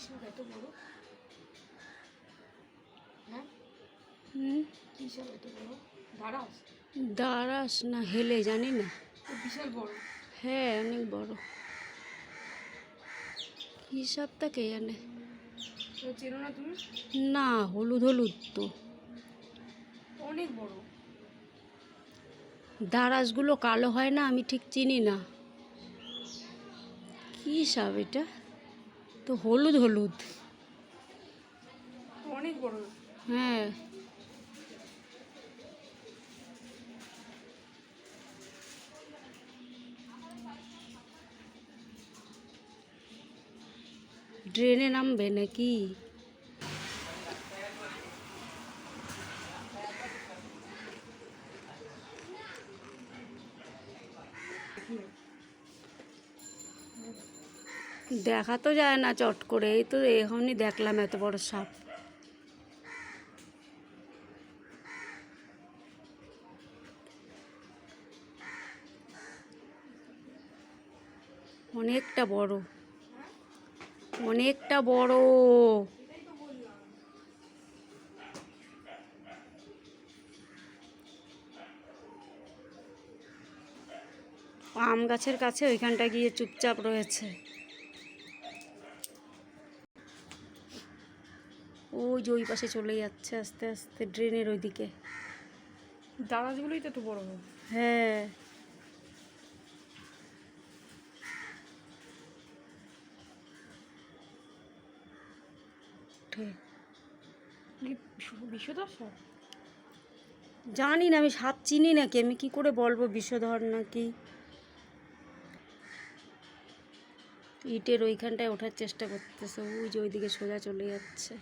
সব এত বড়? হ্যাঁ? হুম? কী এত বড়? দাঁড়াস দাঁড়াস না হেলে জানি না। বিশাল বড়। হ্যাঁ অনেক বড়। হিসাবটা কে জানে? চেনো না তুমি? না হলুদ হলুদ তো। অনেক বড়। দারাসগুলো কালো হয় না আমি ঠিক চিনি না। কী সাপ এটা? তো হলুদ হলুদ। অনেক বড়। হ্যাঁ। ড্রেনে নামবে নাকি? দেখা তো যায় না চট করে, এই তো এখনই দেখলাম এত বড় সাপ। অনেকটা বড় অনেকটা বড়। আম গাছের কাছে ওইখানটা গিয়ে চুপচাপ রয়েছে। ওই যে ওই পাশে চলে যাচ্ছে আস্তে আস্তে ড্রেনের ওইদিকে। দাঁড়াসগুলোই তো এত বড় হ্যাঁ। জানি না আমি সাপ চিনি নাকি আমি কি করে বলব বিষধর নাকি? ইটের ওইখানটায় ওঠার চেষ্টা করতেছে ওই যে ওইদিকে সোজা চলে যাচ্ছে।